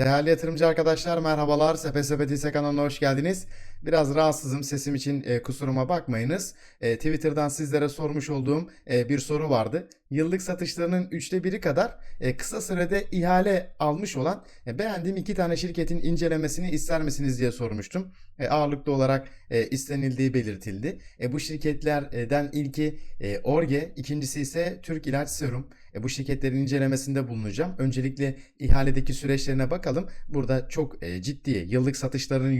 Değerli yatırımcı arkadaşlar merhabalar. Sepetiyse kanalına hoş geldiniz. Biraz rahatsızım sesim için e, kusuruma bakmayınız. E, Twitter'dan sizlere sormuş olduğum e, bir soru vardı. Yıllık satışlarının üçte biri kadar e, kısa sürede ihale almış olan e, beğendiğim iki tane şirketin incelemesini ister misiniz diye sormuştum. E, ağırlıklı olarak e, istenildiği belirtildi. E, bu şirketlerden ilki e, Orge, ikincisi ise Türk İlaç Serum. E, bu şirketlerin incelemesinde bulunacağım. Öncelikle ihaledeki süreçlerine bakalım. Burada çok e, ciddi yıllık satışlarının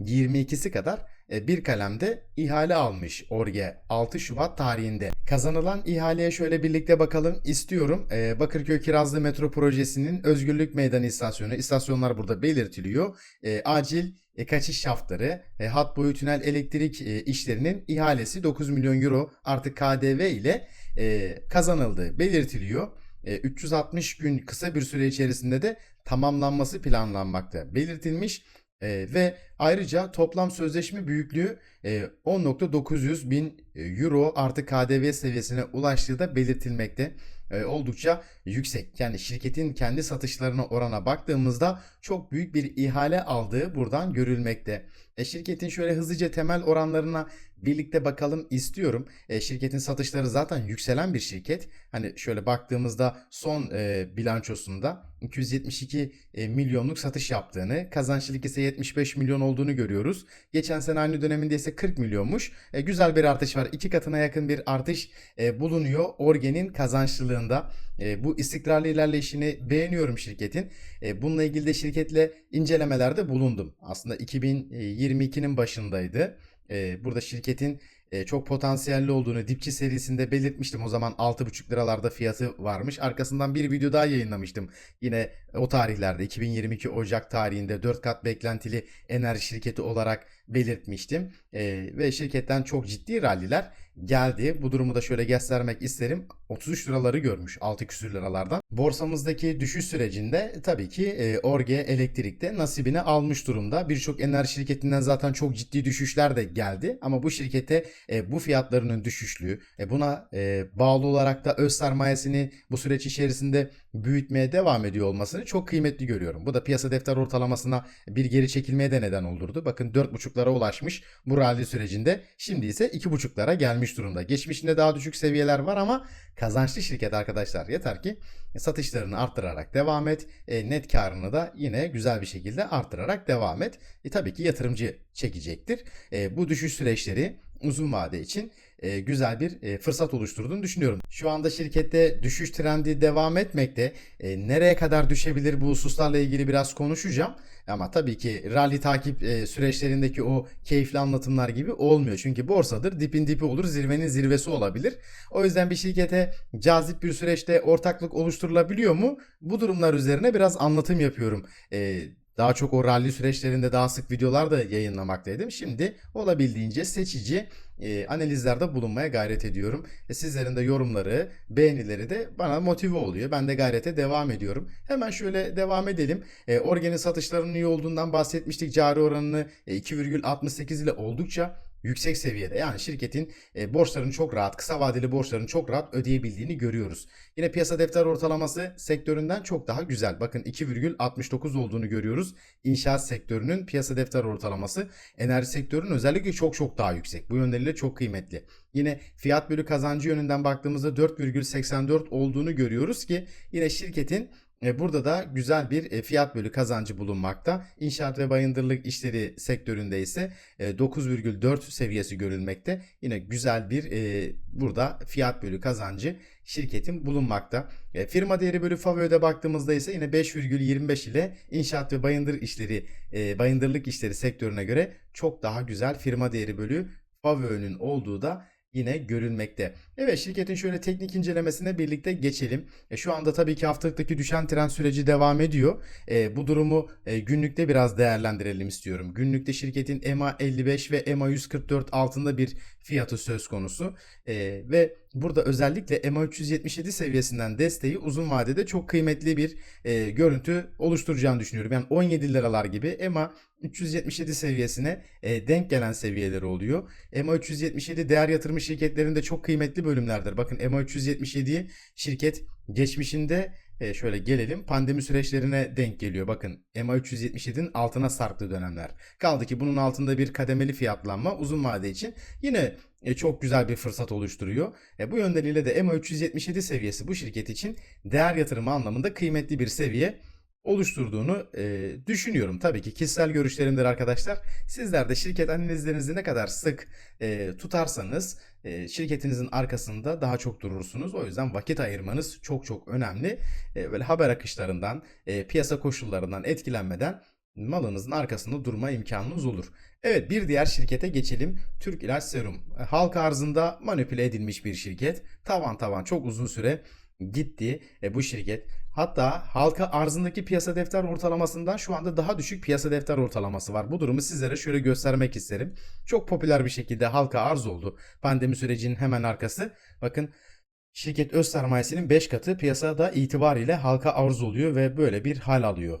%22'si kadar e, bir kalemde ihale almış Orge 6 Şubat tarihinde. Kazanılan ihaleye şöyle birlikte bakalım istiyorum. E, Bakırköy Kirazlı Metro Projesi'nin Özgürlük Meydanı istasyonu. İstasyonlar burada belirtiliyor. E, acil e, kaçış şaftları, hat boyu tünel elektrik işlerinin ihalesi 9 milyon euro artık KDV ile e, kazanıldığı belirtiliyor. E, 360 gün kısa bir süre içerisinde de tamamlanması planlanmakta belirtilmiş. E, ve ayrıca toplam sözleşme büyüklüğü e, 10.900 bin euro artı KDV seviyesine ulaştığı da belirtilmekte. E, oldukça yüksek. Yani şirketin kendi satışlarına orana baktığımızda çok büyük bir ihale aldığı buradan görülmekte. E, şirketin şöyle hızlıca temel oranlarına birlikte bakalım istiyorum. E, şirketin satışları zaten yükselen bir şirket. Hani şöyle baktığımızda son e, bilançosunda 272 e, milyonluk satış yaptığını, kazançlılık ise 75 milyon olduğunu görüyoruz. Geçen sene aynı döneminde ise 40 milyonmuş. E, güzel bir artış var. İki katına yakın bir artış e, bulunuyor Orgen'in kazançlılığında. E, bu istikrarlı ilerleyişini beğeniyorum şirketin. E, bununla ilgili de şirketle incelemelerde bulundum. Aslında 2022'nin başındaydı. E, burada şirketin e, çok potansiyelli olduğunu dipçi serisinde belirtmiştim. O zaman 6,5 liralarda fiyatı varmış. Arkasından bir video daha yayınlamıştım. Yine o tarihlerde 2022 Ocak tarihinde 4 kat beklentili enerji şirketi olarak belirtmiştim. E, ve şirketten çok ciddi ralliler geldi. Bu durumu da şöyle göstermek isterim. 33 liraları görmüş 6 küsür liralardan. Borsamızdaki düşüş sürecinde tabii ki e, Orge Elektrik'te nasibini almış durumda. Birçok enerji şirketinden zaten çok ciddi düşüşler de geldi. Ama bu şirkete e, bu fiyatlarının düşüşlüğü, e, buna e, bağlı olarak da öz sermayesini bu süreç içerisinde büyütmeye devam ediyor olmasını çok kıymetli görüyorum. Bu da piyasa defter ortalamasına bir geri çekilmeye de neden olurdu. Bakın 4.5'lara ulaşmış bu rally sürecinde. Şimdi ise 2.5'lara gelmiş durumda. Geçmişinde daha düşük seviyeler var ama kazançlı şirket arkadaşlar. Yeter ki satışlarını arttırarak devam et. E, net karını da yine güzel bir şekilde arttırarak devam et. E, tabii ki yatırımcı çekecektir. E, bu düşüş süreçleri uzun vade için e, güzel bir e, fırsat oluşturduğunu düşünüyorum. Şu anda şirkette düşüş trendi devam etmekte. E, nereye kadar düşebilir bu hususlarla ilgili biraz konuşacağım. Ama tabii ki rally takip e, süreçlerindeki o keyifli anlatımlar gibi olmuyor. Çünkü borsadır dipin dipi olur zirvenin zirvesi olabilir. O yüzden bir şirkete cazip bir süreçte ortaklık oluşturulabiliyor mu? Bu durumlar üzerine biraz anlatım yapıyorum. Daha çok o rally süreçlerinde daha sık videolar da yayınlamaktaydım. Şimdi olabildiğince seçici e, analizlerde bulunmaya gayret ediyorum. E, sizlerin de yorumları, beğenileri de bana motive oluyor. Ben de gayrete devam ediyorum. Hemen şöyle devam edelim. E, Orgen'in satışlarının iyi olduğundan bahsetmiştik. Cari oranını e, 2,68 ile oldukça yüksek seviyede. Yani şirketin e, borçlarını çok rahat, kısa vadeli borçlarını çok rahat ödeyebildiğini görüyoruz. Yine piyasa defter ortalaması sektöründen çok daha güzel. Bakın 2,69 olduğunu görüyoruz. İnşaat sektörünün piyasa defter ortalaması enerji sektörünün özellikle çok çok daha yüksek. Bu yönleriyle çok kıymetli. Yine fiyat bölü kazancı yönünden baktığımızda 4,84 olduğunu görüyoruz ki yine şirketin Burada da güzel bir e, fiyat bölü kazancı bulunmakta. İnşaat ve bayındırlık işleri sektöründe ise e, 9,4 seviyesi görülmekte. Yine güzel bir e, burada fiyat bölü kazancı şirketin bulunmakta. E, firma değeri bölü FAVÖ'de baktığımızda ise yine 5,25 ile inşaat ve bayındır işleri, e, bayındırlık işleri sektörüne göre çok daha güzel firma değeri bölü FAVÖ'nün olduğu da yine görülmekte. Evet şirketin şöyle teknik incelemesine birlikte geçelim. E, şu anda tabii ki haftalıktaki düşen trend süreci devam ediyor. E, bu durumu e, günlükte biraz değerlendirelim istiyorum. Günlükte şirketin EMA 55 ve EMA 144 altında bir fiyatı söz konusu. E, ve burada özellikle EMA 377 seviyesinden desteği uzun vadede çok kıymetli bir e, görüntü oluşturacağını düşünüyorum. Yani 17 liralar gibi EMA 377 seviyesine e, denk gelen seviyeleri oluyor. EMA 377 değer yatırım şirketlerinde çok kıymetli bölümlerdir. Bakın EMA 377'yi şirket geçmişinde e, şöyle gelelim. Pandemi süreçlerine denk geliyor. Bakın EMA 377'nin altına sarktığı dönemler. Kaldı ki bunun altında bir kademeli fiyatlanma uzun vade için yine e, çok güzel bir fırsat oluşturuyor. E, bu yöndeliyle de EMA 377 seviyesi bu şirket için değer yatırımı anlamında kıymetli bir seviye oluşturduğunu e, düşünüyorum. Tabii ki kişisel görüşlerimdir arkadaşlar. Sizler de şirket analizlerinizi ne kadar sık e, tutarsanız e, şirketinizin arkasında daha çok durursunuz. O yüzden vakit ayırmanız çok çok önemli. E, böyle haber akışlarından, e, piyasa koşullarından etkilenmeden malınızın arkasında durma imkanınız olur. Evet bir diğer şirkete geçelim. Türk İlaç Serum. E, Halka arzında manipüle edilmiş bir şirket. Tavan tavan çok uzun süre gitti e, bu şirket. Hatta halka arzındaki piyasa defter ortalamasından şu anda daha düşük piyasa defter ortalaması var. Bu durumu sizlere şöyle göstermek isterim. Çok popüler bir şekilde halka arz oldu. Pandemi sürecinin hemen arkası. Bakın şirket öz sermayesinin 5 katı piyasada itibariyle halka arz oluyor ve böyle bir hal alıyor.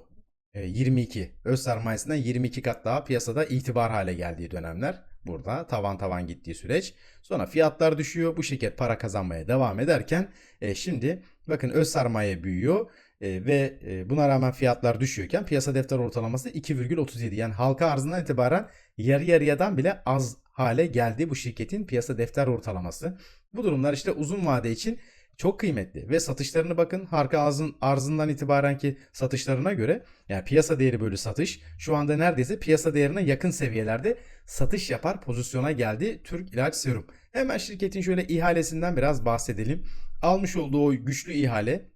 E, 22 öz sermayesinden 22 kat daha piyasada itibar hale geldiği dönemler. Burada tavan tavan gittiği süreç. Sonra fiyatlar düşüyor. Bu şirket para kazanmaya devam ederken e, şimdi bakın öz sermaye büyüyor e, ve e, buna rağmen fiyatlar düşüyorken piyasa defter ortalaması 2,37 yani halka arzından itibaren yarı yarıyadan bile az hale geldi bu şirketin piyasa defter ortalaması. Bu durumlar işte uzun vade için çok kıymetli ve satışlarını bakın halka arzın, arzından itibaren ki satışlarına göre yani piyasa değeri bölü satış şu anda neredeyse piyasa değerine yakın seviyelerde satış yapar pozisyona geldi Türk İlaç Serum. Hemen şirketin şöyle ihalesinden biraz bahsedelim. Almış olduğu o güçlü ihale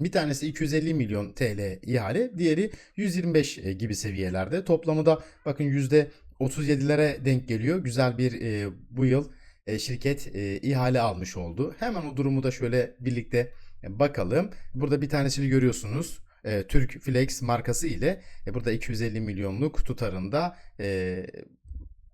bir tanesi 250 milyon TL ihale, diğeri 125 gibi seviyelerde. Toplamı da bakın %37'lere denk geliyor. Güzel bir e, bu yıl e, şirket e, ihale almış oldu. Hemen o durumu da şöyle birlikte bakalım. Burada bir tanesini görüyorsunuz. E, Türk Flex markası ile e, burada 250 milyonluk tutarında e,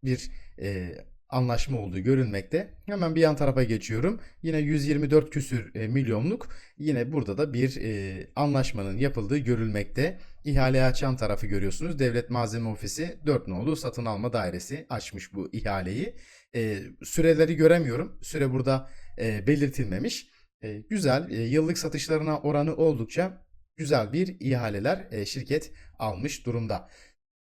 bir e, anlaşma olduğu görülmekte. Hemen bir yan tarafa geçiyorum. Yine 124 küsür e, milyonluk yine burada da bir e, anlaşmanın yapıldığı görülmekte. İhaleyi açan tarafı görüyorsunuz. Devlet Malzeme Ofisi 4 nolu satın alma dairesi açmış bu ihaleyi. E, süreleri göremiyorum. Süre burada e, belirtilmemiş. E, güzel. E, yıllık satışlarına oranı oldukça güzel bir ihaleler e, şirket almış durumda.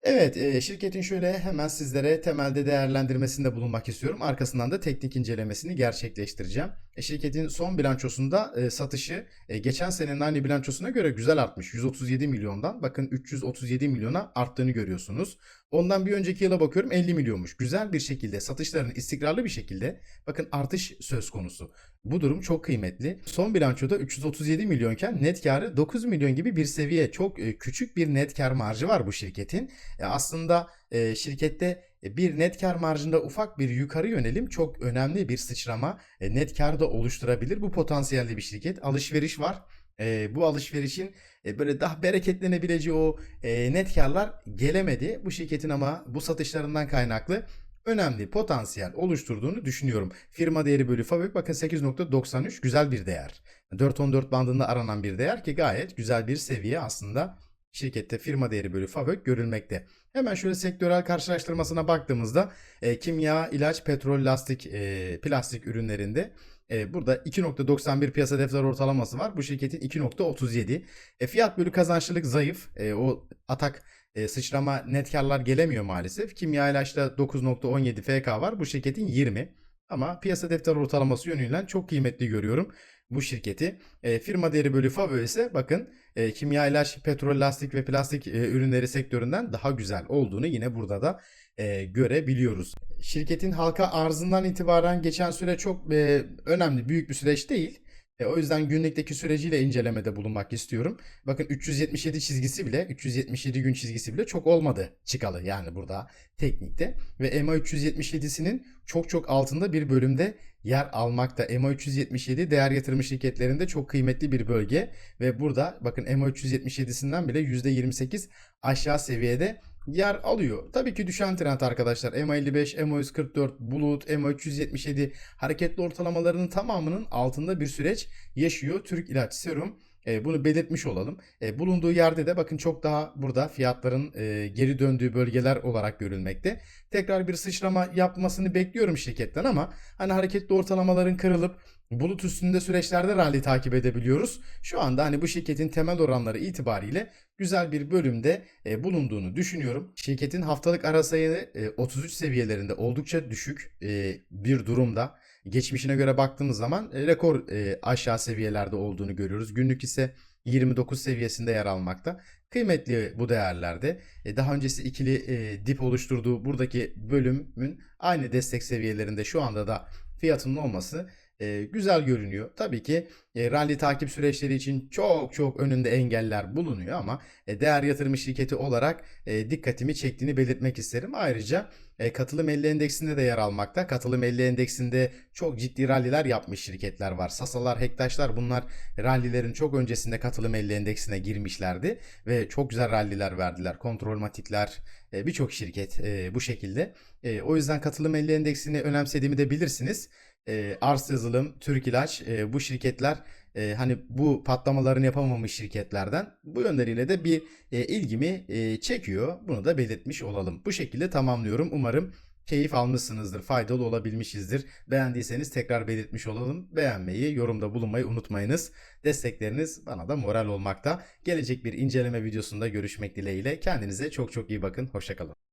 Evet, şirketin şöyle hemen sizlere temelde değerlendirmesinde bulunmak istiyorum. Arkasından da teknik incelemesini gerçekleştireceğim. E, şirketin son bilançosunda e, satışı e, geçen senenin aynı bilançosuna göre güzel artmış. 137 milyondan bakın 337 milyona arttığını görüyorsunuz. Ondan bir önceki yıla bakıyorum 50 milyonmuş. Güzel bir şekilde satışların istikrarlı bir şekilde bakın artış söz konusu. Bu durum çok kıymetli. Son bilançoda 337 milyonken net karı 9 milyon gibi bir seviye. Çok e, küçük bir net kar marjı var bu şirketin. E, aslında e, şirkette bir net kar marjında ufak bir yukarı yönelim çok önemli bir sıçrama net kar da oluşturabilir. Bu potansiyelli bir şirket. Alışveriş var. E, bu alışverişin e, böyle daha bereketlenebileceği o e, net karlar gelemedi. Bu şirketin ama bu satışlarından kaynaklı önemli potansiyel oluşturduğunu düşünüyorum. Firma değeri bölü fabrik bakın 8.93 güzel bir değer. 4.14 bandında aranan bir değer ki gayet güzel bir seviye aslında şirkette firma değeri bölü fabrik görülmekte. Hemen şöyle sektörel karşılaştırmasına baktığımızda e, kimya, ilaç, petrol, lastik, e, plastik ürünlerinde e, burada 2.91 piyasa defter ortalaması var. Bu şirketin 2.37. E, fiyat bölü kazançlılık zayıf. E, o atak e, sıçrama net karlar gelemiyor maalesef. Kimya ilaçta 9.17 FK var. Bu şirketin 20. Ama piyasa defter ortalaması yönüyle çok kıymetli görüyorum bu şirketi. E, firma değeri bölü favori ise bakın e, kimya ilaç, petrol, lastik ve plastik e, ürünleri sektöründen daha güzel olduğunu yine burada da e, görebiliyoruz. Şirketin halka arzından itibaren geçen süre çok e, önemli, büyük bir süreç değil. E, o yüzden günlükteki süreciyle incelemede bulunmak istiyorum. Bakın 377 çizgisi bile, 377 gün çizgisi bile çok olmadı çıkalı yani burada teknikte. Ve EMA 377'sinin çok çok altında bir bölümde yer almakta. EMA 377 değer yatırım şirketlerinde çok kıymetli bir bölge ve burada bakın EMA 377'sinden bile %28 aşağı seviyede yer alıyor. Tabii ki düşen trend arkadaşlar. MA55, MA144, Bulut, MA377 hareketli ortalamalarının tamamının altında bir süreç yaşıyor Türk İlaç Serum. E, bunu belirtmiş olalım. E, bulunduğu yerde de bakın çok daha burada fiyatların e, geri döndüğü bölgeler olarak görülmekte. Tekrar bir sıçrama yapmasını bekliyorum şirketten ama hani hareketli ortalamaların kırılıp bulut üstünde süreçlerde rally takip edebiliyoruz. Şu anda hani bu şirketin temel oranları itibariyle güzel bir bölümde e, bulunduğunu düşünüyorum. Şirketin haftalık ara sayı e, 33 seviyelerinde oldukça düşük e, bir durumda. Geçmişine göre baktığımız zaman e, rekor e, aşağı seviyelerde olduğunu görüyoruz. Günlük ise 29 seviyesinde yer almakta. Kıymetli bu değerlerde. E, daha öncesi ikili dip oluşturduğu buradaki bölümün aynı destek seviyelerinde şu anda da fiyatının olması e, güzel görünüyor. Tabii ki e, rally takip süreçleri için çok çok önünde engeller bulunuyor ama e, değer yatırım şirketi olarak e, dikkatimi çektiğini belirtmek isterim. Ayrıca e, katılım 50 endeksinde de yer almakta. Katılım 50 endeksinde çok ciddi ralliler yapmış şirketler var. Sasalar, Hektaşlar bunlar rallilerin çok öncesinde katılım 50 endeksine girmişlerdi ve çok güzel ralliler verdiler. Kontrolmatikler, e, birçok şirket e, bu şekilde. E, o yüzden katılım 50 endeksini önemsediğimi de bilirsiniz. E, Ars Yazılım, Türk İlaç e, bu şirketler e, hani bu patlamalarını yapamamış şirketlerden bu yönleriyle de bir e, ilgimi e, çekiyor. Bunu da belirtmiş olalım. Bu şekilde tamamlıyorum. Umarım keyif almışsınızdır, faydalı olabilmişizdir. Beğendiyseniz tekrar belirtmiş olalım. Beğenmeyi, yorumda bulunmayı unutmayınız. Destekleriniz bana da moral olmakta. Gelecek bir inceleme videosunda görüşmek dileğiyle. Kendinize çok çok iyi bakın. Hoşçakalın.